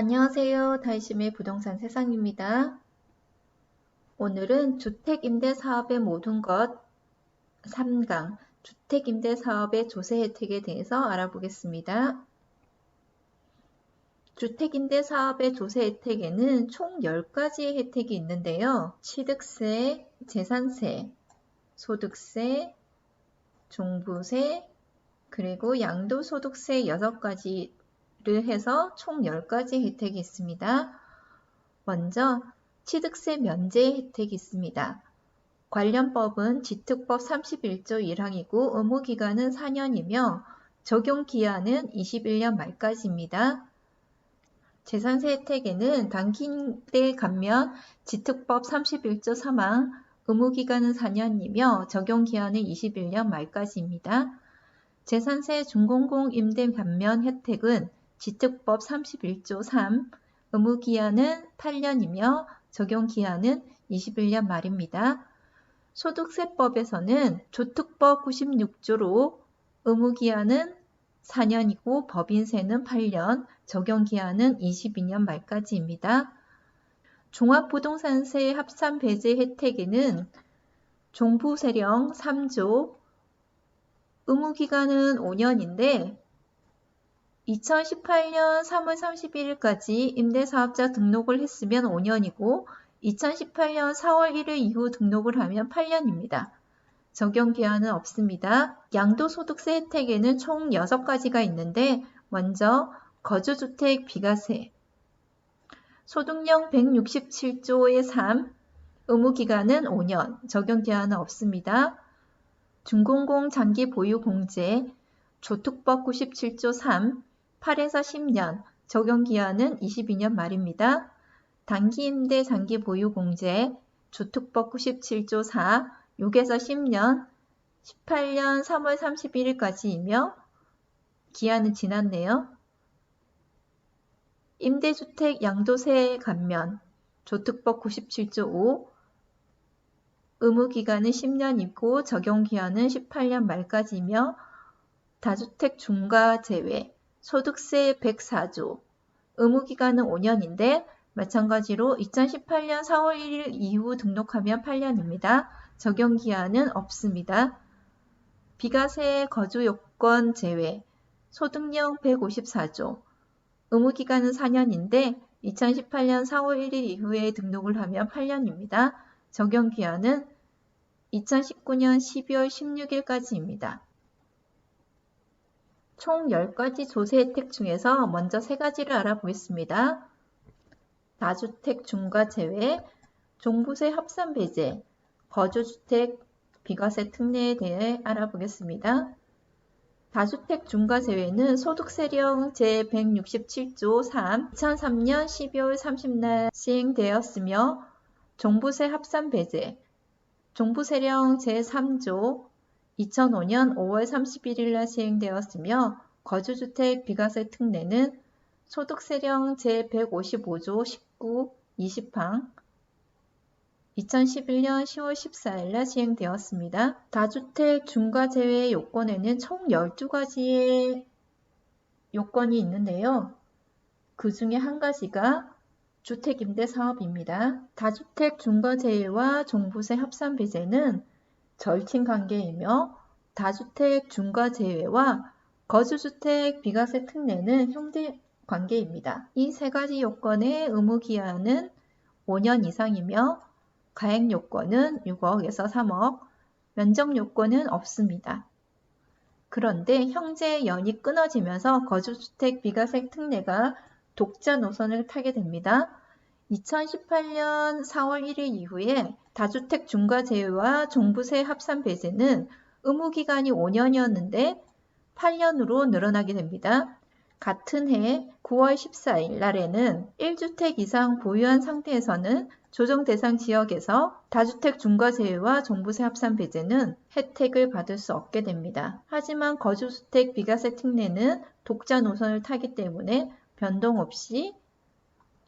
안녕하세요. 다이심의 부동산 세상입니다. 오늘은 주택임대 사업의 모든 것 3강 주택임대 사업의 조세 혜택에 대해서 알아보겠습니다. 주택임대 사업의 조세 혜택에는 총 10가지의 혜택이 있는데요. 취득세, 재산세, 소득세, 종부세, 그리고 양도소득세 6가지 를 해서 총 10가지 혜택이 있습니다. 먼저 취득세 면제 혜택이 있습니다. 관련 법은 지특법 31조 1항이고 의무기간은 4년이며 적용기한은 21년 말까지입니다. 재산세 혜택에는 단기대 감면 지특법 31조 3항 의무기간은 4년이며 적용기한은 21년 말까지입니다. 재산세 중공공 임대 감면 혜택은 지특법 31조 3 의무기한은 8년이며 적용기한은 21년 말입니다. 소득세법에서는 조특법 96조로 의무기한은 4년이고 법인세는 8년, 적용기한은 22년 말까지입니다. 종합부동산세 합산 배제 혜택에는 종부세령 3조, 의무기간은 5년인데 2018년 3월 31일까지 임대사업자 등록을 했으면 5년이고 2018년 4월 1일 이후 등록을 하면 8년입니다. 적용 기한은 없습니다. 양도소득세 혜택에는 총 6가지가 있는데 먼저 거주주택 비과세 소득령 167조의 3 의무기간은 5년, 적용기한은 없습니다. 중공공 장기 보유 공제 조특법 97조 3 8에서 10년, 적용기한은 22년 말입니다. 단기임대 장기 보유 공제, 주특법 97조 4, 6에서 10년, 18년 3월 31일까지이며 기한은 지났네요. 임대주택 양도세 감면, 조특법 97조 5, 의무기간은 10년이고 적용기한은 18년 말까지이며 다주택 중과 제외, 소득세 104조, 의무기간은 5년인데 마찬가지로 2018년 4월 1일 이후 등록하면 8년입니다. 적용기한은 없습니다. 비과세 거주요건 제외, 소득령 154조, 의무기간은 4년인데 2018년 4월 1일 이후에 등록을 하면 8년입니다. 적용기한은 2019년 12월 16일까지입니다. 총 10가지 조세 혜택 중에서 먼저 3가지를 알아보겠습니다. 다주택 중과 제외, 종부세 합산 배제, 거주주택 비과세 특례에 대해 알아보겠습니다. 다주택 중과 제외는 소득세령 제167조 3, 2003년 12월 30날 시행되었으며 종부세 합산 배제, 종부세령 제3조 2005년 5월 31일 날 시행되었으며 거주주택 비과세 특례는 소득세령 제155조 19, 20항 2011년 10월 14일 날 시행되었습니다. 다주택 중과 제외 요건에는 총 12가지의 요건이 있는데요. 그 중에 한 가지가 주택임대 사업입니다. 다주택 중과 제외와 종부세 합산 배제는 절친 관계이며 다주택 중과 제외와 거주주택 비과세 특례는 형제 관계입니다. 이 세 가지 요건의 의무 기한은 5년 이상이며 가액 요건은 6억에서 3억, 면적 요건은 없습니다. 그런데 형제 연이 끊어지면서 거주주택 비과세 특례가 독자 노선을 타게 됩니다. 2018년 4월 1일 이후에 다주택 중과 제외와 종부세 합산 배제는 의무 기간이 5년이었는데 8년으로 늘어나게 됩니다. 같은 해 9월 14일 날에는 1주택 이상 보유한 상태에서는 조정 대상 지역에서 다주택 중과 제외와 종부세 합산 배제는 혜택을 받을 수 없게 됩니다. 하지만 거주주택 비과세 특례는 독자 노선을 타기 때문에 변동 없이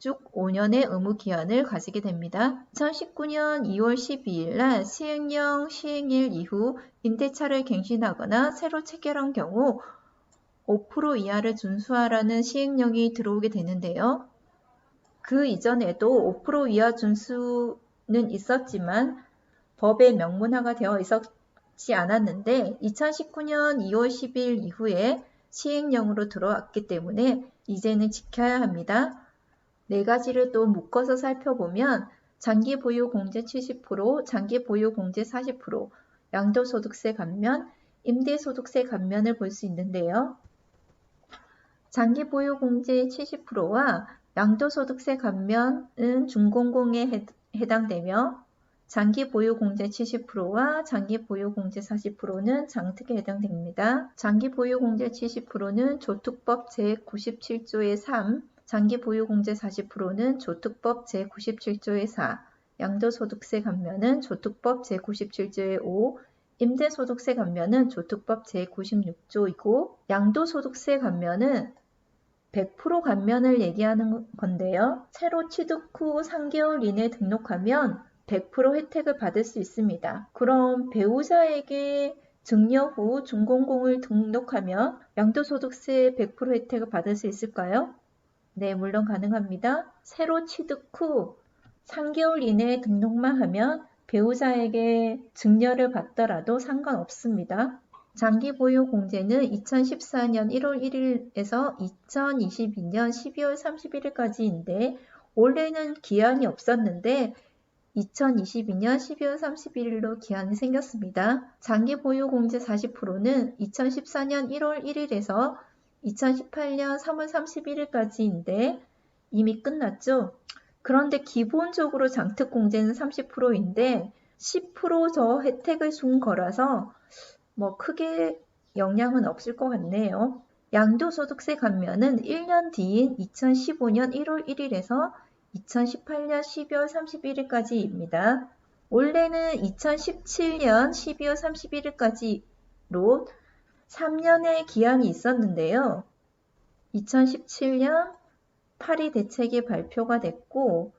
쭉 5년의 의무 기한을 가지게 됩니다. 2019년 2월 12일 날 시행령 시행일 이후 임대차를 갱신하거나 새로 체결한 경우 5% 이하를 준수하라는 시행령이 들어오게 되는데요. 그 이전에도 5% 이하 준수는 있었지만 법에 명문화가 되어 있었지 않았는데 2019년 2월 10일 이후에 시행령으로 들어왔기 때문에 이제는 지켜야 합니다. 네 가지를 또 묶어서 살펴보면 장기 보유 공제 70%, 장기 보유 공제 40%, 양도소득세 감면, 임대소득세 감면을 볼 수 있는데요. 장기 보유 공제 70%와 양도소득세 감면은 준공공에 해당되며 장기 보유 공제 70%와 장기 보유 공제 40%는 장특에 해당됩니다. 장기 보유 공제 70%는 조특법 제97조의 3, 장기 보유 공제 40%는 조특법 제97조의 4, 양도소득세 감면은 조특법 제97조의 5, 임대소득세 감면은 조특법 제96조이고 양도소득세 감면은 100% 감면을 얘기하는 건데요. 새로 취득 후 3개월 이내 등록하면 100% 혜택을 받을 수 있습니다. 그럼 배우자에게 증여 후 준공공을 등록하면 양도소득세 100% 혜택을 받을 수 있을까요? 네, 물론 가능합니다. 새로 취득 후 3개월 이내에 등록만 하면 배우자에게 증여를 받더라도 상관없습니다. 장기 보유 공제는 2014년 1월 1일에서 2022년 12월 31일까지인데 원래는 기한이 없었는데 2022년 12월 31일로 기한이 생겼습니다. 장기 보유 공제 40%는 2014년 1월 1일에서 2018년 3월 31일까지인데 이미 끝났죠? 그런데 기본적으로 장특 공제는 30%인데 10%더 혜택을 준 거라서 뭐 크게 영향은 없을 것 같네요. 양도소득세 감면은 1년 뒤인 2015년 1월 1일에서 2018년 12월 31일까지입니다. 원래는 2017년 12월 31일까지로 3년의 기한이 있었는데요. 2017년 파리 대책이 발표가 됐고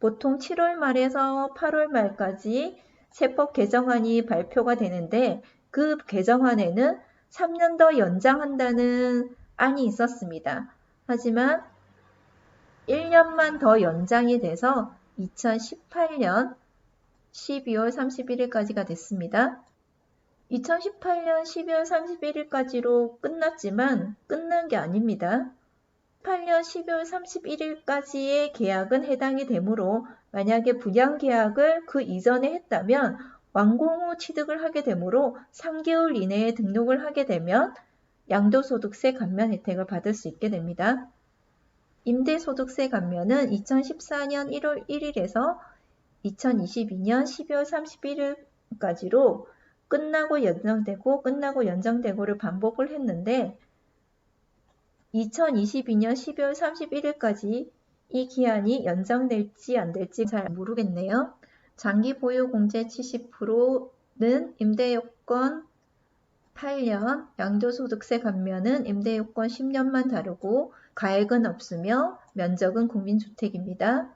보통 7월 말에서 8월 말까지 세법 개정안이 발표가 되는데 그 개정안에는 3년 더 연장한다는 안이 있었습니다. 하지만 1년만 더 연장이 돼서 2018년 12월 31일까지가 됐습니다. 2018년 12월 31일까지로 끝났지만 끝난 게 아닙니다. 2018년 12월 31일까지의 계약은 해당이 되므로 만약에 분양 계약을 그 이전에 했다면 완공 후 취득을 하게 되므로 3개월 이내에 등록을 하게 되면 양도소득세 감면 혜택을 받을 수 있게 됩니다. 임대소득세 감면은 2014년 1월 1일에서 2022년 12월 31일까지로 끝나고 연장되고 끝나고 연장되고를 반복을 했는데 2022년 12월 31일까지 이 기한이 연장될지 안 될지 잘 모르겠네요. 장기 보유 공제 70%는 임대 요건 8년, 양도소득세 감면은 임대 요건 10년만 다르고 가액은 없으며 면적은 국민주택입니다.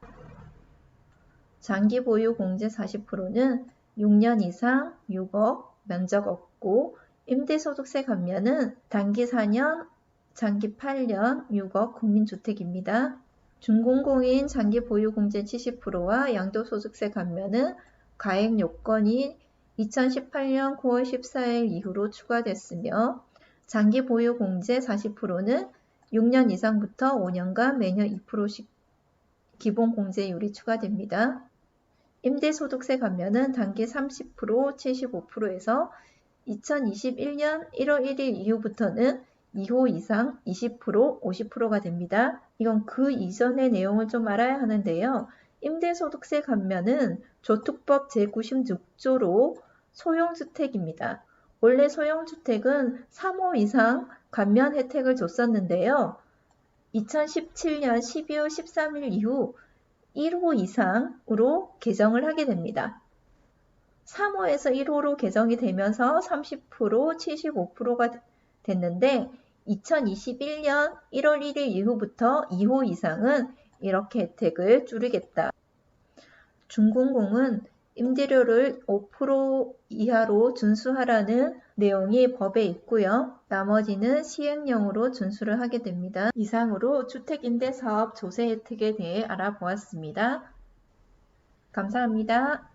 장기 보유 공제 40%는 6년 이상 6억, 면적 없고 임대소득세 감면은 단기 4년, 장기 8년 6억 국민주택입니다. 준공공인 장기 보유공제 70%와 양도소득세 감면은 가액 요건이 2018년 9월 14일 이후로 추가됐으며 장기 보유공제 40%는 6년 이상부터 5년간 매년 2%씩 기본 공제율이 추가됩니다. 임대소득세 감면은 단기 30%, 75%에서 2021년 1월 1일 이후부터는 2호 이상 20%, 50%가 됩니다. 이건 그 이전의 내용을 좀 알아야 하는데요. 임대소득세 감면은 조특법 제96조로 소형주택입니다. 원래 소형주택은 3호 이상 감면 혜택을 줬었는데요. 2017년 12월 13일 이후 1호 이상으로 개정을 하게 됩니다. 3호에서 1호로 개정이 되면서 30%, 75%가 됐는데 2021년 1월 1일 이후부터 2호 이상은 이렇게 혜택을 줄이겠다. 중공공은 임대료를 5% 이하로 준수하라는 내용이 법에 있고요. 나머지는 시행령으로 준수를 하게 됩니다. 이상으로 주택임대사업 조세 혜택에 대해 알아보았습니다. 감사합니다.